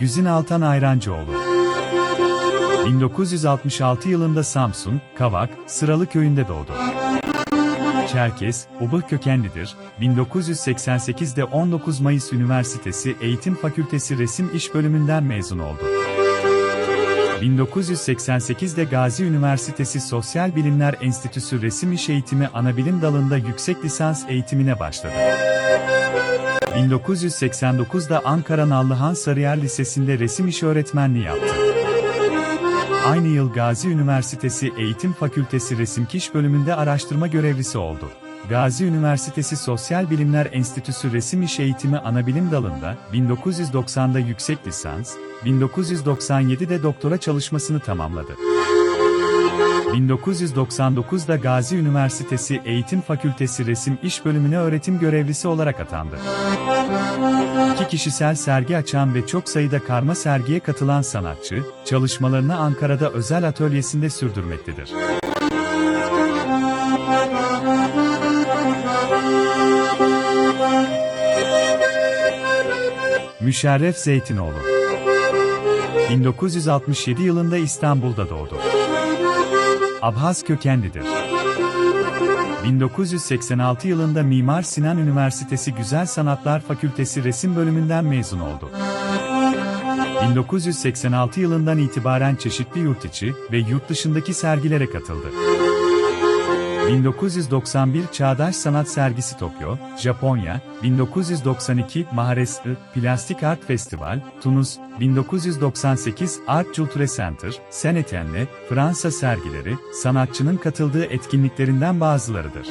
Güzin Altan Ayrancıoğlu 1966 yılında Samsun, Kavak, Sıralı köyünde doğdu. Çerkes, Ubıh kökenlidir. 1988'de 19 Mayıs Üniversitesi Eğitim Fakültesi Resim İş Bölümünden mezun oldu. 1988'de Gazi Üniversitesi Sosyal Bilimler Enstitüsü Resim İş Eğitimi Anabilim Dalı'nda yüksek lisans eğitimine başladı. 1989'da Ankara Nallıhan Sarıyer Lisesi'nde resim işi öğretmenliği yaptı. Aynı yıl Gazi Üniversitesi Eğitim Fakültesi Resimkiş bölümünde araştırma görevlisi oldu. Gazi Üniversitesi Sosyal Bilimler Enstitüsü Resim İş Eğitimi Anabilim Dalı'nda 1990'da yüksek lisans, 1997'de doktora çalışmasını tamamladı. 1999'da Gazi Üniversitesi Eğitim Fakültesi Resim İş Bölümüne öğretim görevlisi olarak atandı. İki kişisel sergi açan ve çok sayıda karma sergiye katılan sanatçı, çalışmalarını Ankara'da özel atölyesinde sürdürmektedir. Müşerref Zeytinoğlu 1967 yılında İstanbul'da doğdu. Abhaz kökenlidir. 1986 yılında Mimar Sinan Üniversitesi Güzel Sanatlar Fakültesi Resim Bölümünden mezun oldu. 1986 yılından itibaren çeşitli yurt içi ve yurt dışındaki sergilere katıldı. 1991 Çağdaş Sanat Sergisi Tokyo, Japonya, 1992 Mahares Plastik Art Festival, Tunus, 1998 Art Culture Center, Saint Etienne, Fransa sergileri, sanatçının katıldığı etkinliklerinden bazılarıdır.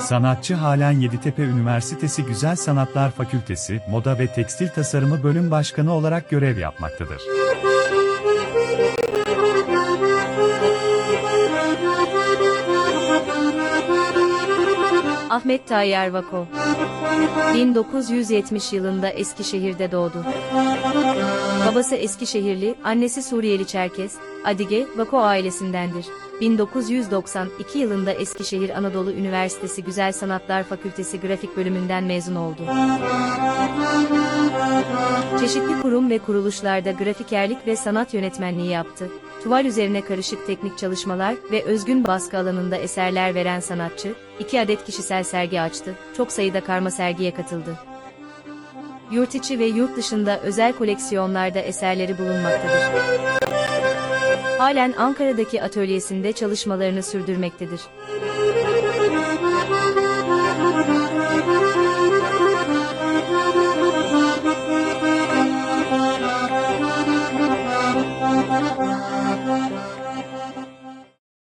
Sanatçı halen Yeditepe Üniversitesi Güzel Sanatlar Fakültesi Moda ve Tekstil Tasarımı Bölüm Başkanı olarak görev yapmaktadır. Ahmet Tayyar Vako 1970 yılında Eskişehir'de doğdu. Babası Eskişehirli, annesi Suriyeli Çerkes, Adige, Vako ailesindendir. 1992 yılında Eskişehir Anadolu Üniversitesi Güzel Sanatlar Fakültesi Grafik Bölümünden mezun oldu. Çeşitli kurum ve kuruluşlarda grafikerlik ve sanat yönetmenliği yaptı. Tuval üzerine karışık teknik çalışmalar ve özgün baskı alanında eserler veren sanatçı, iki adet kişisel sergi açtı, çok sayıda karma sergiye katıldı. Yurt içi ve yurt dışında özel koleksiyonlarda eserleri bulunmaktadır. Halen Ankara'daki atölyesinde çalışmalarını sürdürmektedir.